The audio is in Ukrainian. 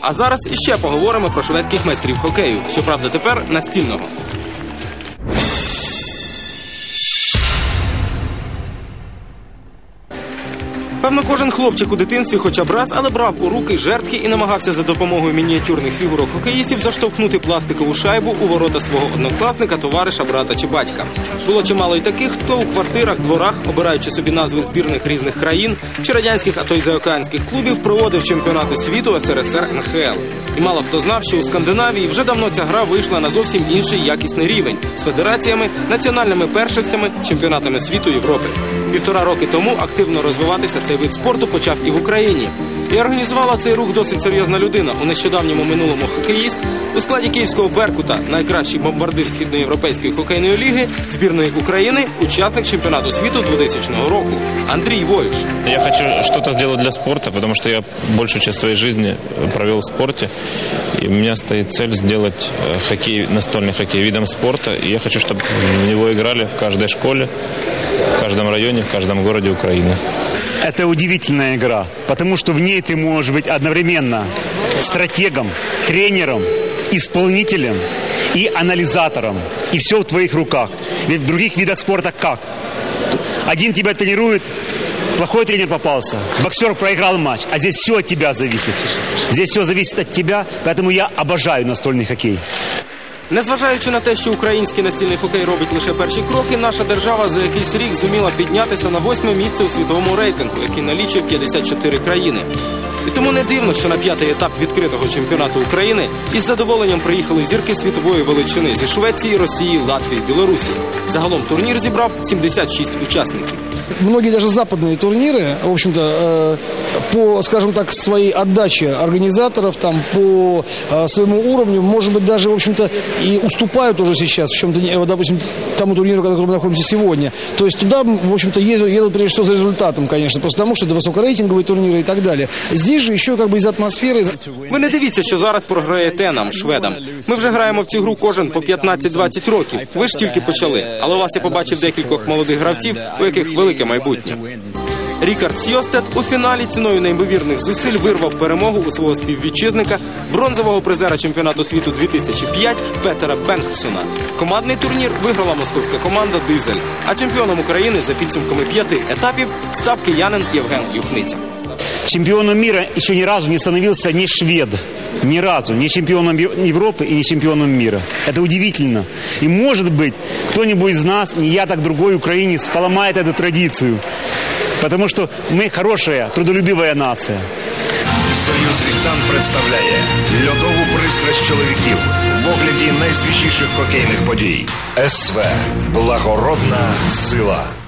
А зараз іще поговоримо про шведських майстрів хокею. Щоправда, тепер настільного. Певно, кожен хлопчик у дитинстві хоча б раз, але брав у руки жертки і намагався за допомогою мініатюрних фігурок хокеїстів заштовхнути пластикову шайбу у ворота свого однокласника, товариша, брата чи батька. Було чимало й таких, хто у квартирах, дворах, обираючи собі назви збірних різних країн чи радянських, а то й заокеанських клубів, проводив чемпіонати світу СРСР НХЛ. І мало хто знав, що у Скандинавії вже давно ця гра вийшла на зовсім інший якісний рівень з федераціями, національними першостями, чемпіонатами світу Європи. Півтора роки тому активно розвиватися цей вид спорту почав і в Україні. І організувала цей рух досить серйозна людина. У нещодавньому минулому хокеїст у складі київського Беркута, найкращий бомбардир східноєвропейської хокейної ліги, збірної України, учасник чемпіонату світу 2000 року. Андрій Воюш. Я хочу что-то сделать для спорта, потому что я большую часть своей жизни провел в спорте. И у меня стоит цель сделать э, хоккей, настольный хоккей видом спорта. И я хочу, чтобы в него играли в каждой школе, в каждом районе, в каждом городе Украины. Это удивительная игра, потому что в ней ты можешь быть одновременно стратегом, тренером, исполнителем и анализатором. И все в твоих руках. Ведь в других видах спорта как? Один тебя тренирует, плохой тренер попался, боксер проиграл матч, а здесь все от тебя зависит. Здесь все зависит от тебя, поэтому я обожаю настольный хоккей. Незважаючи на те, що український настільний хокей робить лише перші кроки, наша держава за якийсь рік зуміла піднятися на восьме місце у світовому рейтингу, який налічує 54 країни. І тому не дивно, що на п'ятий етап відкритого чемпіонату України із задоволенням приїхали зірки світової величини зі Швеції, Росії, Латвії, Білорусі. Загалом турнір зібрав 76 учасників. Многие даже западные турниры, в общем-то, э, по, скажем так, своей отдаче организаторов, там, по э, своему уровню, может быть, даже, в общем-то, и уступают уже сейчас, в чем-то, не- вот, допустим, тому турниру, на котором мы находимся сегодня. То есть туда, в общем-то, ездят, едут прежде всего за результатом, конечно, просто потому что это высокорейтинговые турниры и так далее. Здесь же еще как бы из атмосферы, из- Ви не дивіться, що зараз програєте нам, шведам. Ми вже граємо в цю гру кожен по 15-20 років. Ви ж тільки почали. Але у вас я побачив декількох молодих гравців, у яких велике майбутнє. Рікард Сьостет у фіналі ціною неймовірних зусиль вирвав перемогу у свого співвітчизника, бронзового призера чемпіонату світу 2005 Петера Бенксона. Командний турнір виграла московська команда Дизель. А чемпіоном України за підсумками п'яти етапів став киянин Євген Юхниця. Чемпионом мира еще ни разу не становился ни швед. Ни разу. Ни чемпионом Ев- Европы и не чемпионом мира. Это удивительно. И может быть, кто-нибудь из нас, не я, так другой украинец, поломает эту традицию. Потому что мы хорошая, трудолюбивая нация. Союз Ріхтан представляє льодову пристрасть чоловіків в огляді найсвіжіших хокейних подій. СВ Благородна сила.